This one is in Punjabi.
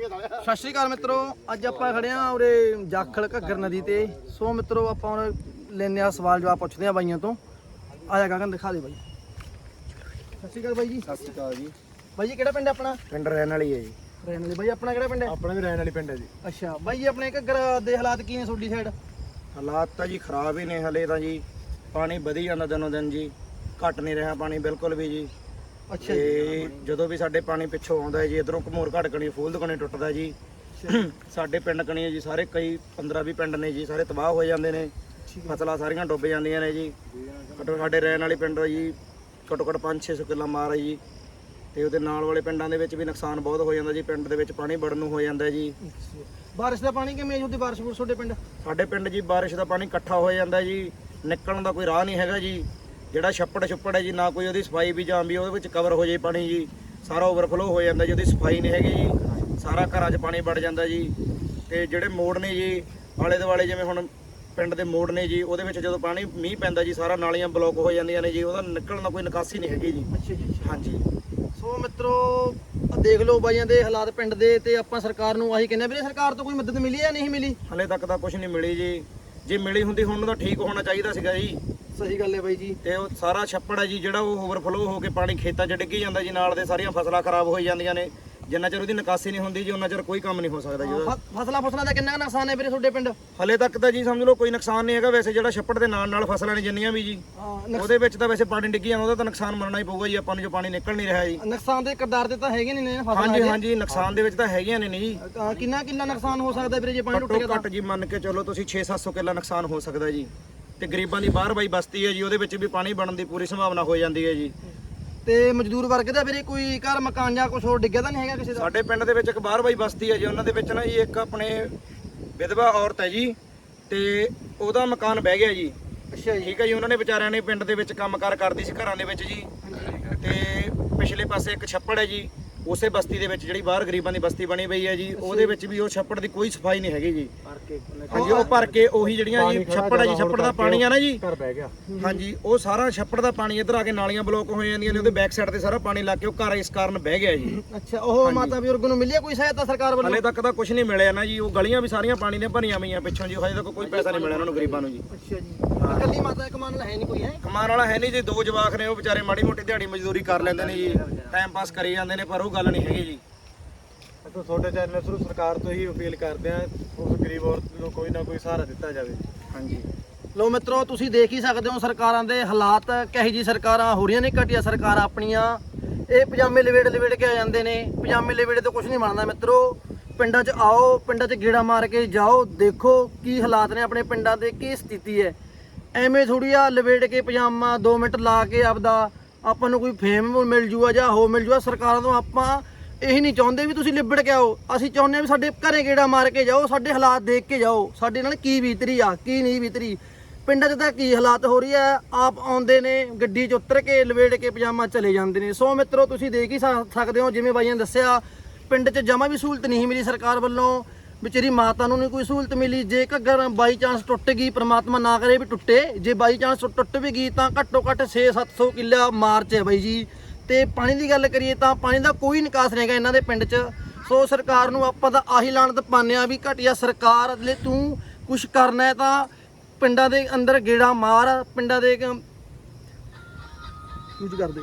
ਸਤਿ ਸ਼੍ਰੀ ਅਕਾਲ ਮਿੱਤਰੋ ਅੱਜ ਆਪਾਂ ਖੜੇ ਆ ਉਰੇ ਜਾਖਲ ਘੱਗਰ ਨਦੀ ਤੇ। ਸੋ ਮਿੱਤਰੋ ਆਪਾਂ ਹੁਣ ਲੈਨੇ ਆ ਸਵਾਲ ਜਵਾਬ ਪੁੱਛਦੇ ਆ ਬਾਈਆਂ ਤੋਂ। ਆ ਜਾ ਗਗਨ ਦਿਖਾ ਦੇ ਬਾਈ। ਸਤਿ ਸ਼੍ਰੀ ਅਕਾਲ ਬਾਈ ਜੀ। ਸਤਿ ਸ਼੍ਰੀ ਅਕਾਲ ਜੀ। ਬਾਈ ਜੀ ਕਿਹੜਾ ਪਿੰਡ ਹੈ ਆਪਣਾ? ਪਿੰਡ ਰਹਿਣ ਵਾਲੀ ਹੈ ਜੀ। ਰੈਣ ਵਾਲੀ। ਬਾਈ ਆਪਣਾ ਕਿਹੜਾ ਪਿੰਡ ਹੈ? ਆਪਣਾ ਵੀ ਰਹਿਣ ਵਾਲੀ ਪਿੰਡ ਹੈ ਜੀ। ਅੱਛਾ ਬਾਈ ਜੀ ਆਪਣੇ ਘੱਗਰ ਦੇ ਹਾਲਾਤ ਕੀ ਨੇ ਤੁਹਾਡੀ ਸਾਈਡ ਹਾਲਾਤ ਤਾਂ ਜੀ ਖਰਾਬ ਹੀ ਨੇ ਹਲੇ ਤਾਂ ਜੀ। ਪਾਣੀ ਵਧੀ ਜਾਂਦਾ ਦਿਨੋਂ ਦਿਨ ਜੀ। ਘਟ ਨਹੀਂ ਰਿਹਾ ਪਾਣੀ ਬਿਲਕੁਲ ਵੀ ਜੀ। ਤੇ ਜਦੋਂ ਵੀ ਸਾਡੇ ਪਾਣੀ ਪਿੱਛੋਂ ਆਉਂਦਾ ਹੈ ਜੀ ਇਧਰੋਂ ਘਮੋਰ ਘਟ ਕਣੀ ਫੂਲ ਦੁਕਾਨੇ ਟੁੱਟਦਾ ਜੀ। ਸਾਡੇ ਪਿੰਡ ਕਣੀ ਜੀ ਸਾਰੇ ਕਈ 15 20 ਪਿੰਡ ਨੇ ਜੀ ਸਾਰੇ ਤਬਾਹ ਹੋ ਜਾਂਦੇ ਨੇ। ਫਸਲਾਂ ਸਾਰੀਆਂ ਡੁੱਬ ਜਾਂਦੀਆਂ ਨੇ ਜੀ। ਘੱਟੋ ਸਾਡੇ ਰਹਿਣ ਵਾਲੇ ਪਿੰਡ ਜੀ ਘੱਟੋ ਘੱਟ 5-600 ਕਿੱਲਾ ਮਾਰ ਹੈ ਜੀ। ਤੇ ਉਹਦੇ ਨਾਲ ਵਾਲੇ ਪਿੰਡਾਂ ਦੇ ਵਿੱਚ ਵੀ ਨੁਕਸਾਨ ਬਹੁਤ ਹੋ ਜਾਂਦਾ ਜੀ ਪਿੰਡ ਦੇ ਵਿੱਚ ਪਾਣੀ ਵੜਨ ਨੂੰ ਹੋ ਜਾਂਦਾ ਜੀ। ਬਾਰਿਸ਼ ਦਾ ਪਾਣੀ ਕਿਵੇਂ ਹੁੰਦੀ ਬਾਰਿਸ਼ ਬੁਰ ਤੁਹਾਡੇ ਪਿੰਡ? ਸਾਡੇ ਪਿੰਡ ਜੀ ਬਾਰਿਸ਼ ਦਾ ਪਾਣੀ ਇਕੱਠਾ ਹੋ ਜਾਂਦਾ ਜੀ। ਨਿਕਲਣ ਦਾ ਕੋਈ ਰਾਹ ਨਹੀਂ ਹੈਗਾ ਜੀ। ਜਿਹੜਾ ਛੱਪੜ ਛੁੱਪੜ ਹੈ ਜੀ ਨਾ ਕੋਈ ਉਹਦੀ ਸਫ਼ਾਈ ਵੀ ਜਾਂ ਵੀ ਉਹਦੇ ਵਿੱਚ ਕਵਰ ਹੋ ਜਾਏ ਪਾਣੀ ਜੀ ਸਾਰਾ ਓਵਰਫਲੋ ਹੋ ਜਾਂਦਾ ਜੀ ਉਹਦੀ ਸਫ਼ਾਈ ਨਹੀਂ ਹੈਗੀ ਜੀ ਸਾਰਾ ਘਰਾਂ 'ਚ ਪਾਣੀ ਵੜ ਜਾਂਦਾ ਜੀ। ਤੇ ਜਿਹੜੇ ਮੋੜ ਨੇ ਜੀ ਆਲੇ ਦੁਆਲੇ ਜਿਵੇਂ ਹੁਣ ਪਿੰਡ ਦੇ ਮੋੜ ਨੇ ਜੀ ਉਹਦੇ ਵਿੱਚ ਜਦੋਂ ਪਾਣੀ ਮੀਂਹ ਪੈਂਦਾ ਜੀ ਸਾਰਾ ਨਾਲੀਆਂ ਬਲੌਕ ਹੋ ਜਾਂਦੀਆਂ ਨੇ ਜੀ ਉਹਦਾ ਨਿਕਲਣ ਦਾ ਕੋਈ ਨਿਕਾਸੀ ਨਹੀਂ ਹੈਗੀ ਜੀ। ਅੱਛਾ ਜੀ ਹਾਂਜੀ। ਸੋ ਮਿੱਤਰੋ ਦੇਖ ਲਓ ਬਾਈਆਂ ਦੇ ਹਾਲਾਤ ਪਿੰਡ ਦੇ ਤੇ ਆਪਾਂ ਸਰਕਾਰ ਨੂੰ ਆਹੀ ਕਹਿੰਦੇ ਵੀਰੇ ਸਰਕਾਰ ਤੋਂ ਕੋਈ ਮਦਦ ਮਿਲੀ ਜਾਂ ਨਹੀਂ ਮਿਲੀ? ਹਲੇ ਤੱਕ ਤਾਂ ਕੁਝ ਨਹੀਂ ਮਿਲੀ ਜੀ। ਜੇ ਮਿਲੀ ਹੁੰਦੀ ਹੁਣ ਤਾਂ ਠੀਕ ਹੋਣਾ ਚਾਹੀਦਾ ਸੀਗਾ ਜੀ। ਸਹੀ ਗੱਲ ਹੈ ਬਾਈ ਜੀ। ਤੇ ਉਹ ਸਾਰਾ ਛੱਪੜ ਹੈ ਜੀ ਜਿਹੜਾ ਉਹ ਓਵਰਫਲੋ ਹੋ ਕੇ ਪਾਣੀ ਖੇਤਾਂ 'ਚ ਡਿੱਗੀ ਜਾਂਦਾ ਜੀ ਨਾਲ ਦੇ ਸਾਰੀਆਂ ਫਸਲਾਂ ਖਰਾਬ ਹੋਈ ਜਾਂਦੀਆਂ ਨੇ। ਜਿੰਨਾ ਚਿਰ ਉਹਦੀ ਨਿਕਾਸੀ ਨਹੀਂ ਹੁੰਦੀ ਜੀ ਉਹਨਾਂ ਚਿਰ ਕੋਈ ਕੰਮ ਨਹੀਂ ਹੋ ਸਕਦਾ ਜੀ ਉਹਦਾ। ਫਸਲਾਂ ਫਸਲਾਂ ਦਾ ਕਿੰਨਾ ਕੁ ਨੁਕਸਾਨ ਹੈ ਵੀਰੇ ਤੁਹਾਡੇ ਪਿੰਡ? ਹਲੇ ਤੱਕ ਤਾਂ ਜੀ ਸਮਝ ਲਓ ਕੋਈ ਨੁਕਸਾਨ ਨਹੀਂ ਹੈਗਾ ਵੈਸੇ ਜਿਹੜਾ ਛੱਪੜ ਦੇ ਨਾਲ ਨਾਲ ਫਸਲਾਂ ਨੇ ਜਿੰਨੀਆਂ ਵੀ ਜੀ। ਉਹਦੇ ਵਿੱਚ ਤਾਂ ਵੈਸੇ ਪਾਣੀ ਡਿੱਗੀ ਜਾਂਦਾ ਉਹਦਾ ਤਾਂ ਨੁਕਸਾਨ ਮੰਨਣਾ ਹੀ ਪਊਗਾ ਜੀ ਆਪਾਂ ਨੂੰ ਜੋ ਪਾਣੀ ਨਿਕਲ ਨਹੀਂ ਰਿਹਾ ਜੀ। ਨੁਕਸਾਨ ਦੇ ਕਿਰਦਾਰ ਤੇ ਤਾਂ ਹੈਗੇ ਨਹੀਂ ਨੇ ਫਸਲਾਂ ਹਾਂਜੀ ਹਜੇ। ਹਾਂਜੀ ਨੁਕਸਾਨ ਦੇ ਵਿੱਚ ਤਾਂ ਹੈਗੀਆਂ ਨੇ ਨਹੀਂ ਜੀ। ਕਿੰਨਾ ਕਿੰਨਾ ਨੁਕਸਾਨ ਹੋ ਸਕਦਾ ਵੀਰੇ ਜੇ ਪਾਣੀ ਟੁੱਟ ਗਿਆ ਤਾਂ? ਘੱਟ ਜੀ ਮੰਨ ਕੇ ਚਲੋ ਤੁਸੀਂ 6-700 ਕਿੱਲਾ ਨੁਕਸਾਨ ਹੋ ਸਕਦਾ ਜੀ। ਤੇ ਗਰੀਬਾਂ ਦੀ ਬਾਹਰ ਬਾਈ ਬਸਤੀ ਹੈ ਜੀ ਉਹਦੇ ਵਿੱਚ ਵੀ ਪਾਣੀ ਬਣਨ ਦੀ ਪੂਰੀ ਸੰਭਾਵਨਾ ਹੋ ਜਾਂਦੀ ਹੈ ਜੀ। ਤੇ ਮਜ਼ਦੂਰ ਵਰਗ ਦਾ ਵੀਰੇ ਕੋਈ ਘਰ ਮਕਾਨ ਜਾਂ ਕੁਝ ਹੋਰ ਡਿੱਗਿਆ ਤਾਂ ਨਹੀਂ ਹੈਗਾ ਕਿਸੇ ਦਾ? ਸਾਡੇ ਪਿੰਡ ਦੇ ਵਿੱਚ ਇੱਕ ਬਾਹਰ ਬਾਈ ਬਸਤੀ ਹੈ ਜੀ ਉਹਨਾਂ ਦੇ ਵਿੱਚ ਨਾ ਜੀ ਇੱਕ ਆਪਣੇ ਵਿਧਵਾ ਔਰਤ ਹੈ ਜੀ ਤੇ ਉਹਦਾ ਮਕਾਨ ਬਹਿ ਗਿਆ ਜੀ। ਅੱਛਾ ਜੀ। ਠੀਕ ਹੈ ਜੀ ਉਹਨਾਂ ਨੇ ਵਿਚਾਰਿਆਂ ਨੇ ਪਿੰਡ ਦੇ ਵਿੱਚ ਕੰਮਕਾਰ ਕਰਦੀ ਸੀ ਘਰਾਂ ਦੇ ਵਿੱਚ ਜੀ। ਤੇ ਪਿਛਲੇ ਪਾਸੇ ਇੱਕ ਛੱਪੜ ਹੈ ਜੀ ਉਸੇ ਬਸਤੀ ਦੇ ਵਿੱਚ ਜਿਹੜੀ ਬਾਹਰ ਗਰੀਬਾਂ ਦੀ ਬਸਤੀ ਬਣੀ ਪਈ ਹੈ ਜੀ ਉਹਦੇ ਵਿੱਚ ਵੀ ਉਹ ਛੱਪੜ ਦੀ ਕੋਈ ਸਫ਼ਾਈ ਨਹੀਂ ਹੈਗੀ ਜੀ। ਹਾਂਜੀ ਉਹ ਭਰ ਕੇ ਉਹੀ ਜਿਹੜੀਆਂ ਜੀ ਛੱਪੜ ਹੈ ਜੀ ਛੱਪੜ ਦਾ ਪਾਣੀ ਆ ਨਾ ਜੀ। ਘਰ ਬਹਿ ਗਿਆ। ਹਾਂਜੀ ਉਹ ਸਾਰਾ ਛੱਪੜ ਦਾ ਪਾਣੀ ਇੱਧਰ ਆ ਕੇ ਨਾਲੀਆਂ ਬਲੌਕ ਹੋ ਜਾਂਦੀਆਂ ਨੇ ਉਹਦੇ ਬੈਕ ਸਾਈਡ ਤੇ ਸਾਰਾ ਪਾਣੀ ਲੱਗ ਕੇ ਉਹ ਘਰ ਇਸ ਕਾਰਨ ਬਹਿ ਗਿਆ ਜੀ। ਅੱਛਾ ਉਹ ਮਾਤਾ ਬਜ਼ੁਰਗ ਨੂੰ ਮਿਲਿਆ ਕੋਈ ਸਹਾਇਤਾ ਸਰਕਾਰ ਵੱਲੋਂ? ਹਲੇ ਤੱਕ ਤਾਂ ਕੁਝ ਨਹੀਂ ਮਿਲਿਆ ਨਾ ਜੀ ਉਹ ਗਲੀਆਂ ਵੀ ਸਾਰੀਆਂ ਪਾਣੀ ਦੀਆਂ ਭਰੀਆਂ ਪਈਆਂ ਪਿੱਛੋਂ ਜੀ ਹਜੇ ਤੱਕ ਕੋਈ ਪੈਸਾ ਨਹੀਂ ਮਿਲਿਆ ਉਹਨਾਂ ਨੂੰ ਗਰੀਬਾਂ ਨੂੰ ਜੀ। ਅੱਛਾ ਜੀ। ਇਕੱਲੀ ਮਾਤਾ ਇੱਕ ਮਨ ਹੈ ਨਹੀਂ ਕੋਈ ਹੈ? ਕਮਾਉਣ ਵਾਲਾ ਹੈ ਨਹੀਂ ਜੀ ਦੋ ਜਵਾਕ ਨੇ ਉਹ ਵਿਚਾਰੇ ਮਾੜੀ ਮੋਟੀ ਦਿਹਾੜੀ ਮਜ਼ਦੂਰੀ ਕਰ ਲੈਂਦੇ ਨੇ ਜੀ ਟਾਈਮ ਪਾਸ ਕਰੀ ਜਾਂਦੇ ਨੇ ਪਰ ਉਹ ਗੱਲ ਨਹੀਂ ਹੈਗੀ ਜੀ। ਅਸੀਂ ਤੁਹਾਡੇ ਚੈਨਲ ਥਰੂ ਸਰਕਾਰ ਤੋਂ ਹੀ ਅਪੀਲ ਕਰਦੇ ਹਾਂ ਉਸ ਗਰੀਬ ਔਰਤ ਨੂੰ ਕੋਈ ਨਾ ਕੋਈ ਸਹਾਰਾ ਦਿੱਤਾ ਜਾਵੇ। ਹਾਂਜੀ। ਲੋ ਮਿੱਤਰੋ ਤੁਸੀਂ ਦੇਖ ਹੀ ਸਕਦੇ ਹੋ ਸਰਕਾਰਾਂ ਦੇ ਹਾਲਾਤ ਕਹੀ ਜੀ ਸਰਕਾਰਾਂ ਹੋ ਰਹੀਆਂ ਨੇ ਘਟੀਆ ਸਰਕਾਰਾਂ ਆਪਣੀਆਂ। ਇਹ ਪਜਾਮੇ ਲਵੇੜ ਲਵੇੜ ਕੇ ਆ ਜਾਂਦੇ ਨੇ ਪਜਾਮੇ ਲਵੇੜੇ ਤੋਂ ਕੁਝ ਨਹੀਂ ਬਣਦਾ ਮਿੱਤਰੋ। ਪਿੰਡਾਂ 'ਚ ਆਓ ਪਿੰਡਾਂ 'ਚ ਗੇੜਾ ਮਾਰ ਕੇ ਜਾਓ ਦੇਖੋ ਕੀ ਹਾਲਾਤ ਨੇ ਆਪਣੇ ਪਿੰਡਾਂ ਦੇ ਕੀ ਸਥਿਤੀ ਹੈ। ਐਵੇਂ ਥੋੜੀ ਆ ਲਵੇੜ ਕੇ ਪਜਾਮਾ 2 ਮਿੰਟ ਲਾ ਕੇ ਆਪਦਾ ਆਪਾਂ ਨੂੰ ਕੋਈ ਫੇਮ ਮਿਲ ਜੂਗਾ ਜਾਂ ਹੋ ਮਿਲ ਜੂਗਾ ਸਰਕਾਰਾਂ ਤੋਂ ਆਪਾਂ ਇਹੀ ਨਹੀਂ ਚਾਹੁੰਦੇ ਵੀ ਤੁਸੀਂ ਲਿਬੜ ਕੇ ਆਓ। ਅਸੀਂ ਚਾਹੁੰਦੇ ਹਾਂ ਵੀ ਸਾਡੇ ਘਰੇ ਗੇੜਾ ਮਾਰ ਕੇ ਜਾਓ, ਸਾਡੇ ਹਾਲਾਤ ਦੇਖ ਕੇ ਜਾਓ। ਸਾਡੇ ਨਾਲ ਕੀ ਬੀਤਰੀ ਆ, ਕੀ ਨਹੀਂ ਬੀਤਰੀ ਪਿੰਡਾਂ 'ਚ ਤਾਂ ਕੀ ਹਾਲਾਤ ਹੋ ਰਹੀ ਹੈ ਆਪ ਆਉਂਦੇ ਨੇ, ਗੱਡੀ 'ਚ ਉਤਰ ਕੇ, ਲਵੇੜ ਕੇ ਪਜਾਮਾ ਚਲੇ ਜਾਂਦੇ ਨੇ। ਸੋ ਮਿੱਤਰੋ, ਤੁਸੀਂ ਦੇਖ ਹੀ ਸਕ- ਸਕਦੇ ਹੋ, ਜਿਵੇਂ ਬਾਈਆਂ ਦੱਸਿਆ, ਪਿੰਡ 'ਚ ਜਮਾ ਵੀ ਸਹੂਲਤ ਨਹੀਂ ਮਿਲੀ ਸਰਕਾਰ ਵੱਲੋਂ। ਵਿਚਾਰੀ ਮਾਤਾ ਨੂੰ ਨਹੀਂ ਕੋਈ ਸਹੂਲਤ ਮਿਲੀ। ਜੇ ਘੱਗਰ ਬਾਈ ਚਾਂਸ ਟੁੱਟ ਗਈ, ਪ੍ਰਮਾਤਮਾ ਨਾ ਕਰੇ ਵੀ ਟੁੱਟੇ। ਜੇ ਬਾਈ ਚਾਂਸ ਟੁੱਟ ਵੀ ਗਈ ਤਾਂ ਘੱਟੋ ਘੱਟ 6-700 ਕਿੱਲਾ ਮਾਰਚ ਹੈ ਬਾਈ ਜੀ। ਤੇ ਪਾਣੀ ਦੀ ਗੱਲ ਕਰੀਏ ਤਾਂ ਪਾਣੀ ਦਾ ਕੋਈ ਨਿਕਾਸ ਨਹੀਂ ਹੈਗਾ ਇਹਨਾਂ ਦੇ ਪਿੰਡ 'ਚ। ਸੋ ਸਰਕਾਰ ਨੂੰ ਆਪਾਂ ਤਾਂ ਆਹੀ ਲਾਣਤ ਪਾਉਂਦੇ ਹਾਂ ਵੀ ਘਟੀਆ ਸਰਕਾਰ ਲਈ ਤੂੰ ਕੁਝ ਕਰਨਾ ਹੈ ਤਾਂ ਪਿੰਡਾਂ ਦੇ ਅੰਦਰ ਗੇੜਾ ਮਾਰ, ਪਿੰਡਾਂ ਦੇ ਯੂਜ਼ ਕਰਦੇ